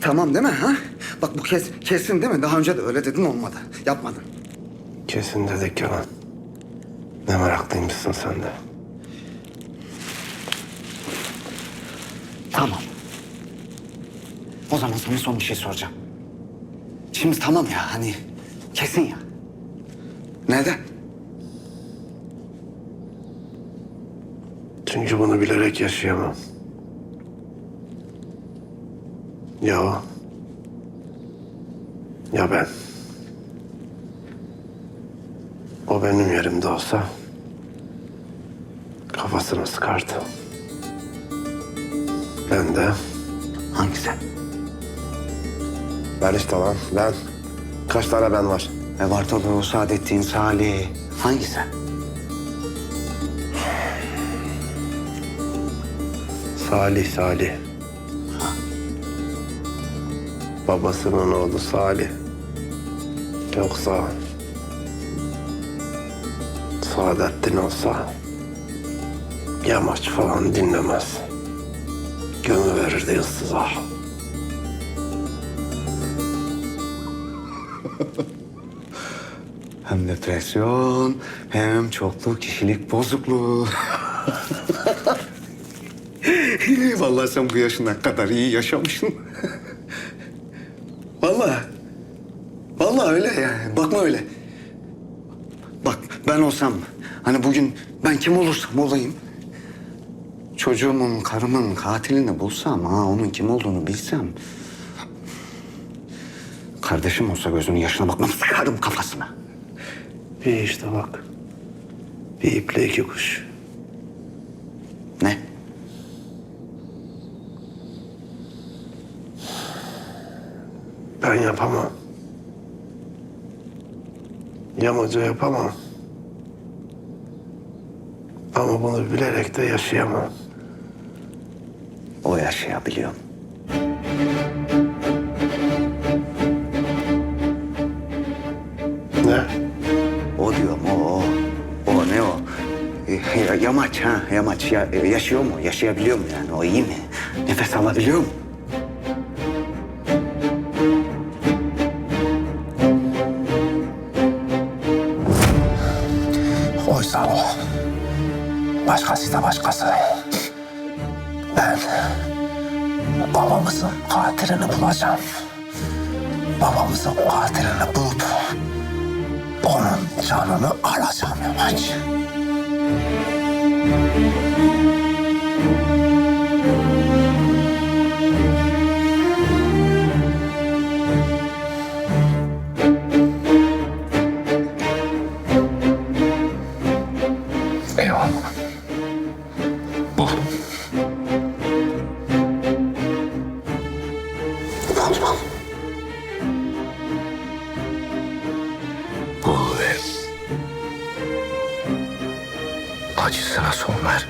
Tamam değil mi ha? Bak bu kes, kesin değil mi? Daha önce de öyle dedin olmadı. Yapmadın. Kesin dedik yalan. Ne meraklıymışsın sen de. Tamam. O zaman sana son bir şey soracağım. Şimdi tamam ya hani kesin ya. Neden? Çünkü bunu bilerek yaşayamam. Ya o. Ya ben. O benim yerimde olsa kafasını sıkardı. Ben de Hangisi? ben işte lan ben. Kaç tane ben var? E Bartolo, Saadettin, Salih. Hangisi? Salih Salih. Babasının oğlu Salih. Yoksa Saadettin olsa yamaç falan dinlemez. Gömü verirdi ıssıza. Hem depresyon hem çoklu kişilik bozukluğu. Vallahi sen bu yaşına kadar iyi yaşamışsın. Vallahi. Vallahi öyle yani. Bakma öyle. Bak ben olsam hani bugün ben kim olursam olayım. Çocuğumun, karımın katilini bulsam, ha onun kim olduğunu bilsem. Kardeşim olsa gözünün yaşına bakmam sıkarım kafasına. Bir işte bak. Bir iple iki kuş. Ne? Ben yapamam. Yamaca yapamam. Ama bunu bilerek de yaşayamam. O yaşayabiliyor. Ne? O diyorum o o. O ne o? E, ya- yamaç ha yamaç. Ya, e, yaşıyor mu? Yaşayabiliyor mu yani? O iyi mi? Nefes alabiliyor mu? Başkası da başkası. Ben babamızın katilini bulacağım. Babamızın katilini bulup onun canını alacağım Yamaç. Ver.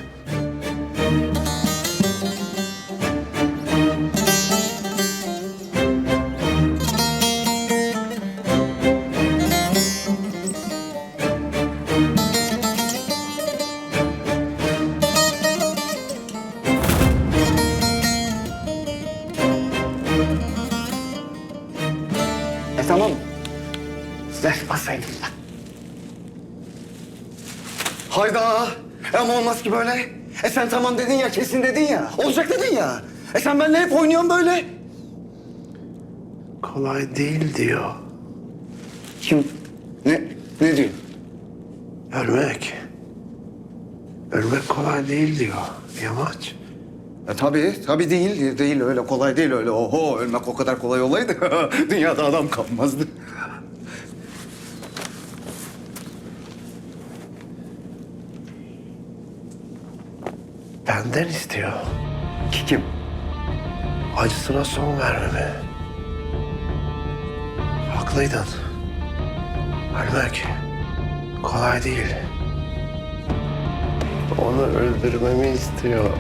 E tamam. Basayım. Hayda. Ama olmaz ki böyle. E sen tamam dedin ya, kesin dedin ya. Olacak dedin ya. E sen benimle hep oynuyorsun böyle. Kolay değil diyor. Kim? Ne? Ne diyor? Ölmek. Ölmek kolay değil diyor. Yamaç. E tabii, tabii değil. Değil öyle kolay değil öyle. Oho ölmek o kadar kolay olaydı. Dünyada adam kalmazdı. Benden istiyor. Ki kim? Acısına son vermemi. Haklıydın. Ölmek kolay değil. Onu öldürmemi istiyor.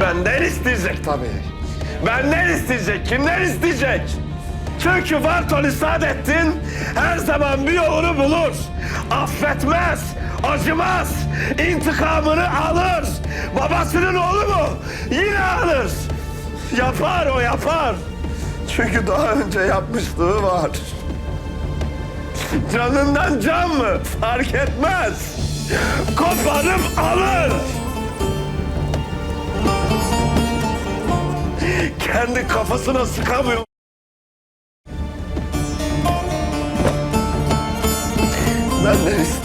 Benden isteyecek tabii. Benden isteyecek. Kimden isteyecek? Çünkü Bartol'ü Saadettin her zaman bir yolunu bulur. Affetmez, acımaz, intikamını alır. Babasının oğlu mu? Yine alır. Yapar o yapar. Çünkü daha önce yapmışlığı var. Canından can mı? Fark etmez. Koparıp alır. Kendi kafasına sıkamıyor. Benden istiyor.